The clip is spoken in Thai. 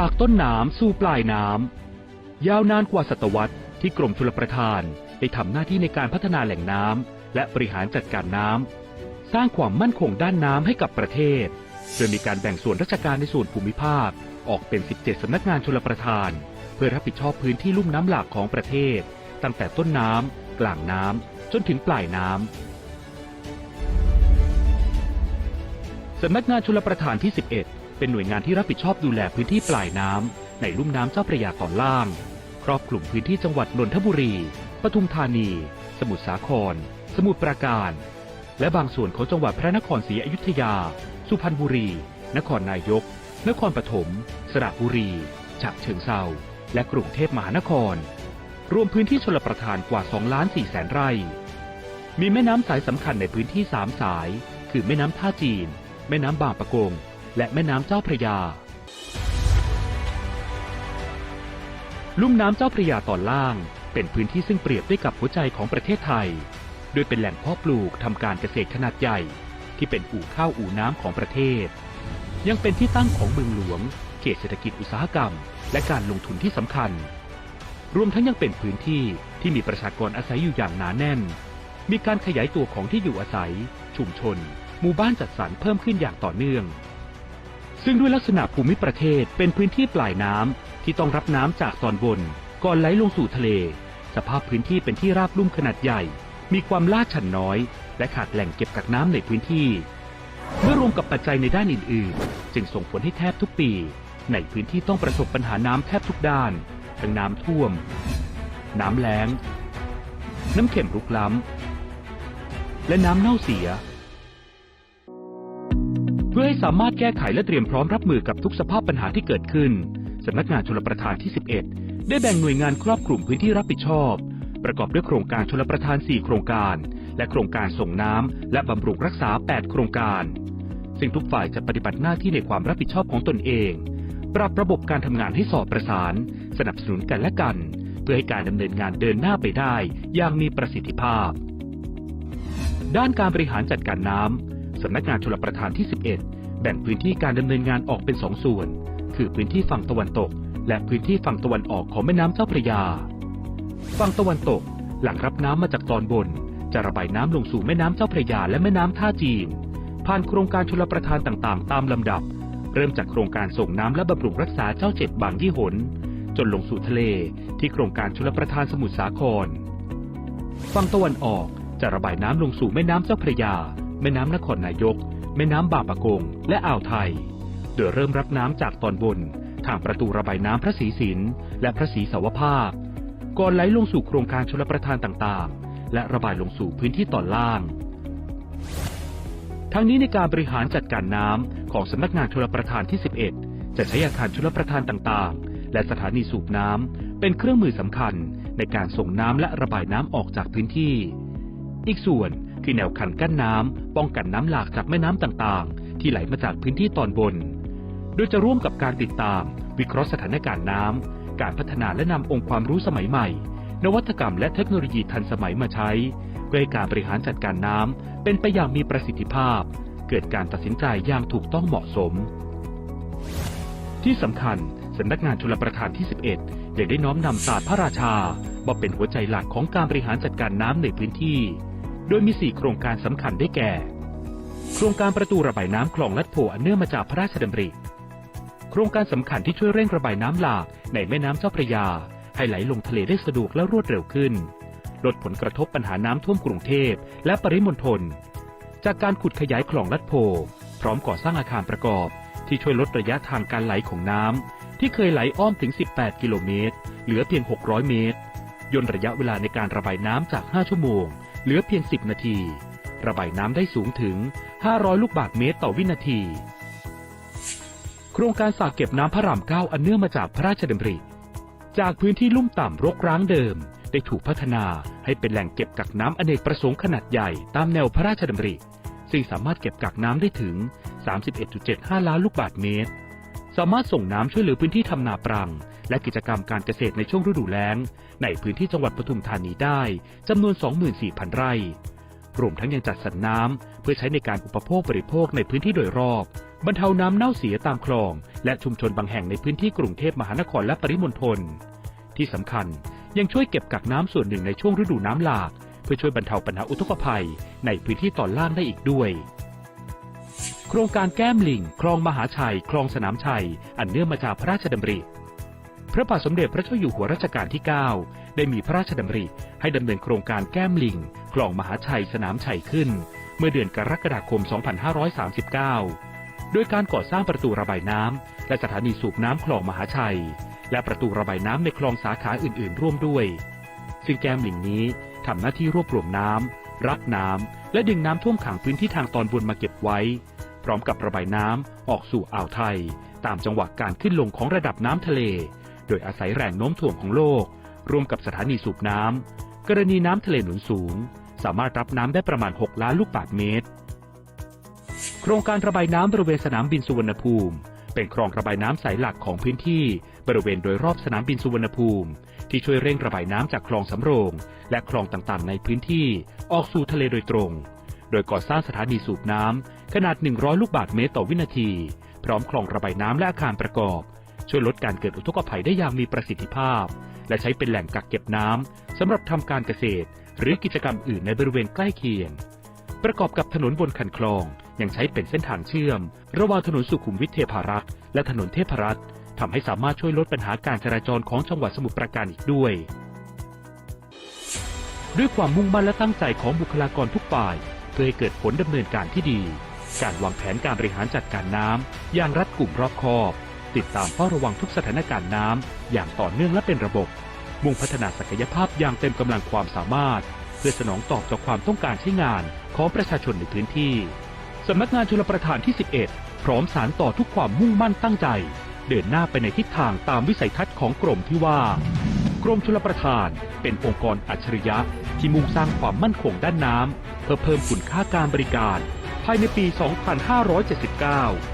จากต้นน้ำสู่ปลายน้ำยาวนานกว่าศตวรรษที่กรมชลประทานได้ทำหน้าที่ในการพัฒนาแหล่งน้ำและบริหารจัดการน้ำสร้างความมั่นคงด้านน้ำให้กับประเทศ โดยมีการแบ่งส่วนราชการในส่วนภูมิภาค ออกเป็น 17 สำนักงานชลประทาน เพื่อรับผิดชอบพื้นที่ลุ่มน้ำหลากของประเทศ ตั้งแต่ต้นน้ำกลางน้ำจนถึงปลายน้ำสำนักงานชลประทานที่ 11 เป็นหน่วยงานที่รับผิดชอบดูแลพื้นที่ปลายน้ำในลุ่มน้ำเจ้าพระยาตอนล่าง ครอบคลุมพื้นที่จังหวัดนนทบุรี ปทุมธานี สมุทรสาคร สมุทรปราการ และบางส่วนของจังหวัดพระนครศรีอยุธยา สุพรรณบุรี นครนายก นครปฐม สระบุรี ฉะเชิงเซาและกรุงเทพมหานคร รวมพื้นที่ชลประทานกว่า2ล้าน4แสนไร่ มีแม่น้ำสายสำคัญในพื้นที่ 3 สาย คือแม่น้ำท่าจีน แม่น้ำบางปะกง และแม่น้ำเจ้าพระยา ลุ่มน้ำเจ้าพระยาตอนล่าง เป็นพื้นที่ซึ่งเปรียบได้กับหัวใจของประเทศไทย โดยเป็นแหล่งเพาะปลูกทำการเกษตรขนาดใหญ่ ที่เป็นอู่ข้าวอู่น้ำของประเทศ ยังเป็นที่ตั้งของเมืองหลวง เขตเศรษฐกิจอุตสาหกรรม และการลงทุนที่สำคัญ รวมทั้งยังเป็นพื้นที่ที่มีประชากรอาศัยอยู่อย่างหนาแน่น มีการขยายตัวของที่อยู่อาศัย ชุมชน หมู่บ้านจัดสรรเพิ่มขึ้นอย่างต่อเนื่อง ซึ่งด้วยลักษณะภูมิประเทศเป็นพื้นที่ปลายน้ำที่ต้องรับน้ำจากตอนบน ก่อนไหลลงสู่ทะเล สภาพพื้นที่เป็นที่ราบลุ่มขนาดใหญ่ มีความลาดชันน้อย และขาดแหล่งเก็บกักน้ำในพื้นที่ เมื่อรวมกับปัจจัยในด้านอื่น ๆ จึงส่งผลให้แทบทุกปี ในพื้นที่ต้องประสบปัญหาน้ำแทบทุกด้าน ทั้งน้ำท่วม น้ำแล้ง น้ำเข็มรุกล้ำและน้ำเน่าเสีย พื่อให้สามารถแก้ไขและเตรียมพร้อมรับมือกับทุกสภาพปัญหาที่เกิดขึ้นสำนักงานชลประทานที่ 11 ได้แบ่งหน่วยงานครอบคลุมพื้นที่รับผิดชอบ ประกอบด้วยโครงการชลประทาน 4 โครงการ และโครงการส่งน้ำและบำรุงรักษา 8 โครงการ ซึ่งทุกฝ่ายจะปฏิบัติหน้าที่ในความรับผิดชอบของตนเอง ปรับระบบการทำงานให้สอดประสาน สนับสนุนกันและกัน เพื่อให้การดำเนินงานเดินหน้าไปได้อย่างมีประสิทธิภาพ ด้านการบริหารจัดการน้ำ สำนักงานชลประทานที่ 11 แบ่งพื้นที่การดำเนินงานออกเป็นสองส่วน คือพื้นที่ฝั่งตะวันตก และพื้นที่ฝั่งตะวันออกของแม่น้ำเจ้าพระยา ฝั่งตะวันตกหลังรับน้ำมาจากตอนบน จะระบายน้ำลงสู่แม่น้ำเจ้าพระยาและแม่น้ำท่าจีน ผ่านโครงการชลประทานต่างๆ ตามลำดับ เริ่มจากโครงการส่งน้ำและบำรุงรักษาเจ้าเจ็ดบางยี่หน จนลงสู่ทะเลที่โครงการชลประทานสมุทรสาคร ฝั่งตะวันออกจะระบายน้ำลงสู่แม่น้ำเจ้าพระยา แม่น้ำนครนายก แม่น้ำบางปะกง และอ่าวไทย โดยเริ่มรับน้ำจากตอนบน ทางประตูระบายน้ำพระศรีสินและพระศรีสาวภาคก่อนไหลลงสู่โครงการชลประทานต่างๆ และระบายลงสู่พื้นที่ตอนล่าง ทั้งนี้ในการบริหารจัดการน้ำของสำนักงานชลประทานที่ 11 จะใช้อาคารชลประทานต่างๆ และสถานีสูบน้ำเป็นเครื่องมือสำคัญในการส่งน้ำและระบายน้ำออกจากพื้นที่ อีกส่วน คือแนวคันกั้นน้ำป้องกันน้ำหลากจากแม่น้ำต่างๆ ที่ไหลมาจากพื้นที่ตอนบน โดยจะร่วมกับการติดตาม วิเคราะห์สถานการณ์น้ำการพัฒนาและนำองค์ความรู้สมัยใหม่ นวัตกรรมและเทคโนโลยีทันสมัยมาใช้ เพื่อให้การบริหารจัดการน้ำเป็นไปอย่างมีประสิทธิภาพ เกิดการตัดสินใจอย่างถูกต้องเหมาะสม ที่สำคัญสำนักงานชลประทานที่ 11ยังได้น้อมนำศาสตร์พระราชามาเป็นหัวใจหลักของการบริหารจัดการน้ำในพื้นที่ โดยมี 4 โครงการสำคัญได้แก่ โครงการประตูระบายน้ำคลองลัดโพอันเนื่องมาจากพระราชดำริ โครงการสำคัญที่ช่วยเร่งระบายน้ำหลากในแม่น้ำเจ้าพระยา ให้ไหลลงทะเลได้สะดวกและรวดเร็วขึ้น ลดผลกระทบปัญหาน้ำท่วมกรุงเทพและปริมณฑล จากการขุดขยายคลองลัดโพ พร้อมก่อสร้างอาคารประกอบ ที่ช่วยลดระยะทางการไหลของน้ำที่เคยไหลอ้อมถึง 18 กิโลเมตร เหลือเพียง 600 เมตร ย่นระยะเวลาในการระบายน้ำจาก 5 ชั่วโมง เหลือเพียง 10 นาที ระบายน้ำได้สูงถึง 500 ลูกบาศก์เมตรต่อวินาที โครงการสระเก็บน้ำพระรามเก้าอันเนื่องมาจากพระราชดำริ จากพื้นที่ลุ่มต่ำรกร้างเดิม ได้ถูกพัฒนาให้เป็นแหล่งเก็บกักน้ำอเนกประสงค์ขนาดใหญ่ตามแนวพระราชดำริ ซึ่งสามารถเก็บกักน้ำได้ถึง 31.75 ล้านลูกบาศก์เมตร สามารถส่งน้ำช่วยเหลือพื้นที่ทำนาปรัง และกิจกรรมการเกษตรในช่วงฤดูแล้ง ในพื้นที่จังหวัดปทุมธานีได้จำนวน 24,000 ไร่ รวมทั้งยังจัดสรรน้ำเพื่อใช้ในการอุปโภคบริโภคในพื้นที่โดยรอบบรรเทาน้ำเน่าเสียตามคลอง และชุมชนบางแห่งในพื้นที่กรุงเทพมหานครและปริมณฑลที่สำคัญยังช่วยเก็บกักน้ำส่วนหนึ่งในช่วงฤดูน้ำหลาก เพื่อช่วยบรรเทาปัญหาอุทกภัยในพื้นที่ตอนล่างได้อีกด้วย โครงการแก้มลิง คลองมหาชัย คลองสนามชัย อันเนื่องมาจากพระราชดำริ พระบาทสมเด็จพระเจ้าอยู่หัวรัชกาลที่ 9 ได้มีพระราชดำริให้ดำเนินโครงการแก้มลิงคลองมหาชัยสนามชัยขึ้น เมื่อเดือนกรกฎาคม 2539 โดยการก่อสร้างประตูระบายน้ำและสถานีสูบน้ำคลองมหาชัย และประตูระบายน้ำในคลองสาขาอื่น ๆ ร่วมด้วย ซึ่งแก้มลิงนี้ทำหน้าที่รวบรวมน้ำรับน้ำและดึงน้ำท่วมขังพื้นที่ทางตอนบนมาเก็บไว้ พร้อมกับระบายน้ำออกสู่อ่าวไทย ตามจังหวะการขึ้นลงของระดับน้ำทะเล โดยอาศัยแรงโน้มถ่วงของโลกรวมกับสถานีสูบน้ำกรณีน้ำทะเลหนุนสูง สามารถรับน้ำได้ประมาณ 6 ล้านลูกบาศก์เมตร โครงการระบายน้ำบริเวณสนามบินสุวรรณภูมิ เป็นคลองระบายน้ำสายหลักของพื้นที่ บริเวณโดยรอบสนามบินสุวรรณภูมิ ที่ช่วยเร่งระบายน้ำจากคลองสำโรง และคลองต่างๆ ในพื้นที่ออกสู่ทะเลโดยตรง โดยก่อสร้างสถานีสูบน้ำขนาด 100 ลูกบาศก์เมตรต่อวินาที พร้อมคลองระบายน้ำและอาคารประกอบ ช่วยลดการเกิดอุทกภัยได้อย่างมีประสิทธิภาพ และใช้เป็นแหล่งกักเก็บน้ำสำหรับทำการเกษตร หรือกิจกรรมอื่นในบริเวณใกล้เคียง ประกอบกับถนนบนคันคลอง ยังใช้เป็นเส้นทางเชื่อม ระหว่างถนนสุขุมวิทเทพารักษ์และถนนเทพรัตน์ทำให้สามารถช่วยลดปัญหาการจราจรของจังหวัดสมุทรปราการอีกด้วย ด้วยความมุ่งมั่นและตั้งใจของบุคลากรทุกฝ่าย เพื่อให้เกิดผลดำเนินการที่ดี การวางแผนการบริหารจัดการน้ำอย่างรัดกุมรอบคอบ ติดตามเฝ้าระวังทุกสถานการณ์น้ำอย่างต่อเนื่องและเป็นระบบ มุ่งพัฒนาศักยภาพอย่างเต็มกำลังความสามารถ เพื่อสนองตอบต่อความต้องการใช้งานของประชาชนในพื้นที่สำนักงานชลประทานที่ 11 พร้อมสารต่อทุกความมุ่งมั่นตั้งใจ เดินหน้าไปในทิศทางตามวิสัยทัศน์ของกรมที่ว่ากรมชลประทานเป็นองค์กรอัจฉริยะ ที่มุ่งสร้างความมั่นคงด้านน้ำเพื่อเพิ่มคุณค่าการบริการ ภายในปี 2579